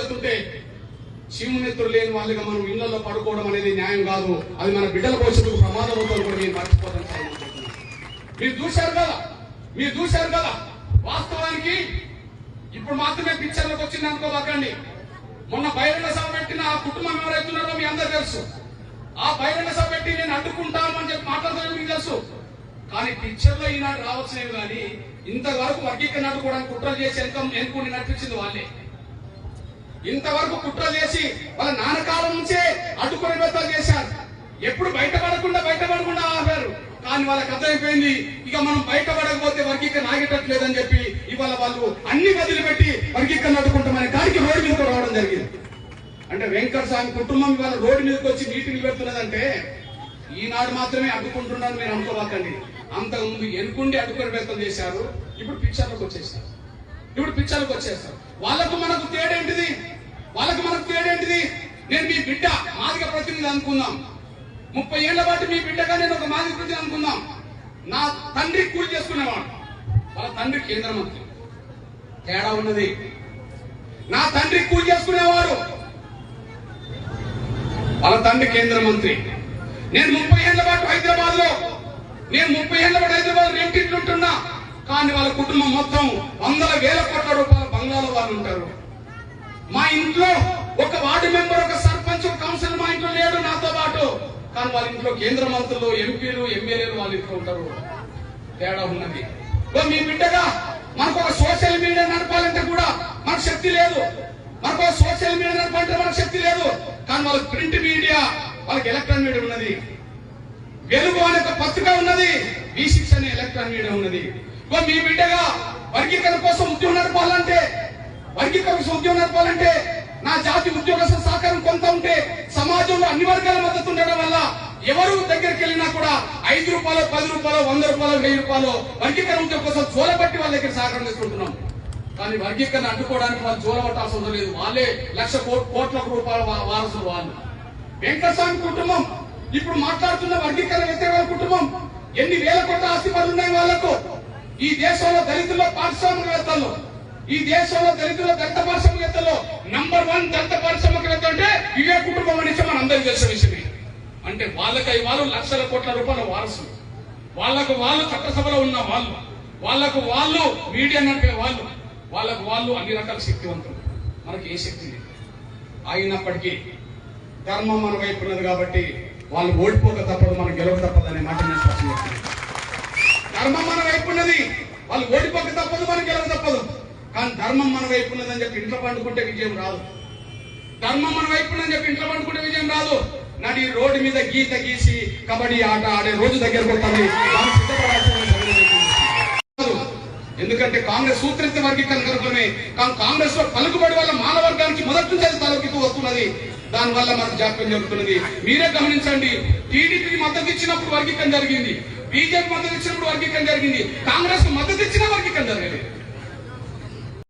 చేస్తుంటే చీమునెత్తులు లేని వాళ్ళకి మనం ఇళ్ళలో పడుకోవడం అనేది న్యాయం కాదు. అది మన బిడ్డల భవిష్యత్తుకు ప్రమాదం అవుతుంది కూడా నేను మర్చిపోతాను మీరు చూశారు కదా? మీరు చూశారు కదా? వాస్తవానికి ఇప్పుడు మాత్రమే పిక్చర్లకు వచ్చింది అనుకోబాకండి మొన్న బహిరంగ సభ పెట్టిన ఆ కుటుంబం ఎవరైతున్నారో మీ అందరు తెలుసు. ఆ బహిరంగ సభ పెట్టి నేను అడ్డుకుంటాను అని చెప్పి మాట్లాడుతున్నా మీకు తెలుసు. కానీ పిక్చర్లో ఈనాడు రావచ్చునేవి కానీ ఇంతవరకు వర్గీకరణ అడ్డుకోవడానికి కుట్రలు చేసి వెనక ఎన్నుకుని నడిపించింది వాళ్ళే. ఇంతవరకు కుట్ర చేసి వాళ్ళ నాన్నకాలం నుంచే అడ్డుకొని బెత్తలు చేశారు. ఎప్పుడు బయటపడకుండా బయటపడకుండా ఆపారు. కానీ వాళ్ళకి అర్థమైపోయింది ఇక మనం బయటపడకపోతే వర్గీకరణ ఆగేటట్లేదని చెప్పి ఇవాళ వాళ్ళు అన్ని వదిలిపెట్టి వర్గీకరణ అడ్డుకుంటామనే దానికి రోడ్డు మీదకి రావడం జరిగింది. అంటే వెంకట స్వామి కుటుంబం ఇవాళ రోడ్డు మీదకి వచ్చి నీటి నిలబెడుతున్నదంటే ఈనాడు మాత్రమే అడ్డుకుంటున్నాను మీరు అనుకోవాకండి అంతకుముందు ఎనుకుండి అడ్డుకొని బెత్తలు చేశారు ఇప్పుడు పిక్చర్లకు వచ్చేసారు ఇప్పుడు పిక్చర్లకు వచ్చేస్తారు. వాళ్ళకు మనకు తేడేంటిది వాళ్ళకు మనకు తేడేంటిది? నేను మీ బిడ్డ మాదిగ ప్రతినిధి అనుకుందాం. ముప్పై ఏళ్ళ పాటు మీ బిడ్డగా నేను ఒక మాదిగ ప్రతినిధి అనుకుందాం. నా తండ్రి కూలి చేసుకునేవాడు. వాళ్ళ తండ్రి కేంద్ర మంత్రి. తేడా ఉన్నది. నా తండ్రి కూలి చేసుకునేవాడు. వాళ్ళ తండ్రి కేంద్ర మంత్రి. నేను ముప్పై ఏళ్ళ పాటు హైదరాబాద్లో నేను ముప్పై ఏళ్ళ పాటు హైదరాబాద్ రెండింటిలో ఉంటున్నా. కానీ వాళ్ళ కుటుంబం మొత్తం వందల వేల కోట్ల రూపాయల బంగ్లాలో వాళ్ళు ఉంటారు. మా ఇంట్లో ఒక వార్డు మెంబర్ ఒక సర్పంచ్ ఒక కౌన్సిలర్ మా ఇంట్లో లేడు నాతో పాటు. కానీ వాళ్ళ ఇంట్లో కేంద్ర మంత్రులు ఎంపీలు ఎమ్మెల్యేలు వాళ్ళ ఇంట్లో ఉంటారు. తేడా ఉన్నది. మీ బిడ్డగా మనకు ఒక సోషల్ మీడియా నడపాలంటే కూడా మనకు శక్తి లేదు. మనకు సోషల్ మీడియా నడపాలంటే మనకు శక్తి లేదు. కానీ వాళ్ళకి ప్రింట్ మీడియా వాళ్ళకి ఎలక్ట్రానిక్ మీడియా ఉన్నది. వెలుగు అనే ఒక పత్రిక ఉన్నది. వి సిక్స్ అనే ఎలక్ట్రానిక్ మీడియా ఉన్నది. మీ బిడ్డగా వర్గీకరణ కోసం ఉద్యోగం నడపాలంటే వర్గీకరణ కోసం ఉద్యోగం నడపాలంటే నా జాతి ఉద్యోగ సహకారం కొంత ఉంటే సమాజంలో అన్ని వర్గాల మద్దతు ఉండడం వల్ల ఎవరు దగ్గరికి వెళ్ళినా కూడా ఐదు రూపాయలు పది రూపాయలు వంద రూపాయలు వెయ్యి రూపాయలు వర్గీకరణ ఉద్యోగం కోసం చూలబట్టి వాళ్ళ దగ్గర సహకారం తీసుకుంటున్నాం. కానీ వర్గీకరణ అడ్డుకోవడానికి వాళ్ళు చూలబట్టాల్సిన అవసరం లేదు. వాళ్ళే లక్ష కోట్ల రూపాయల వారసులు వాళ్ళు. వెంకటస్వామి కుటుంబం ఇప్పుడు మాట్లాడుతున్న వర్గీకరణ వ్యతిరేక కుటుంబం ఎన్ని వేల కోట్ల ఆస్తి పనులు ఉన్నాయి వాళ్ళకు ఈ దేశంలో దళితుల్లో పారిశ్రామికవేత్తలు ఈ దేశంలో దళితుల దంత పారిశ్రామికవేత్తలు నంబర్ వన్ దంత పారిశ్రామికవేత్త అంటే ఇవే కుటుంబం అనేసి మన అందరికి తెలిసిన విషయమే. అంటే వాళ్ళకై వాళ్ళు లక్షల కోట్ల రూపాయల వారసులు. వాళ్ళకు వాళ్ళు చట్టసభలో ఉన్న వాళ్ళు. వాళ్ళకు వాళ్ళు మీడియా నడిపే వాళ్ళు. వాళ్ళకు వాళ్ళు అన్ని రకాల శక్తివంతులు. మనకి ఏ శక్తి లేదు. అయినప్పటికీ ధర్మం మన వైపు ఉన్నది కాబట్టి వాళ్ళు ఓడిపోక తప్పదు మనం గెలవ తప్పదు అనే మాట నేను స్పష్టం చేస్తున్నాను ధర్మం మన వైపు ఉన్నది. వాళ్ళు ఓడిపోక తప్పదు మనం గెలవ కానీ ధర్మం మన వైపు ఉన్నదని చెప్పి ఇంట్లో పండుకుంటే విజయం రాదు. ధర్మం మన వైపు ఉన్నదని చెప్పి ఇంట్లో పండుకుంటే విజయం రాదు. నడి రోడ్డు మీద గీత గీసి కబడ్డీ ఆట ఆడే రోజు దగ్గర వస్తుంది. ఎందుకంటే కాంగ్రెస్ సూత్రిత వర్గీకరణ కనుకనే కానీ కాంగ్రెస్లో పలుకుబడి వల్ల మానవ వర్గానికి మొదటి నుంచి తలకితూ వస్తున్నది. దాని వల్ల మనకు జాప్యం జరుగుతున్నది. మీరే గమనించండి టీడీపీ మద్దతు ఇచ్చినప్పుడు వర్గీకరణ జరిగింది. బీజేపీ మద్దతు ఇచ్చినప్పుడు వర్గీకరణ జరిగింది. కాంగ్రెస్ మద్దతు ఇచ్చిన వర్గీకరణ జరగలేదు.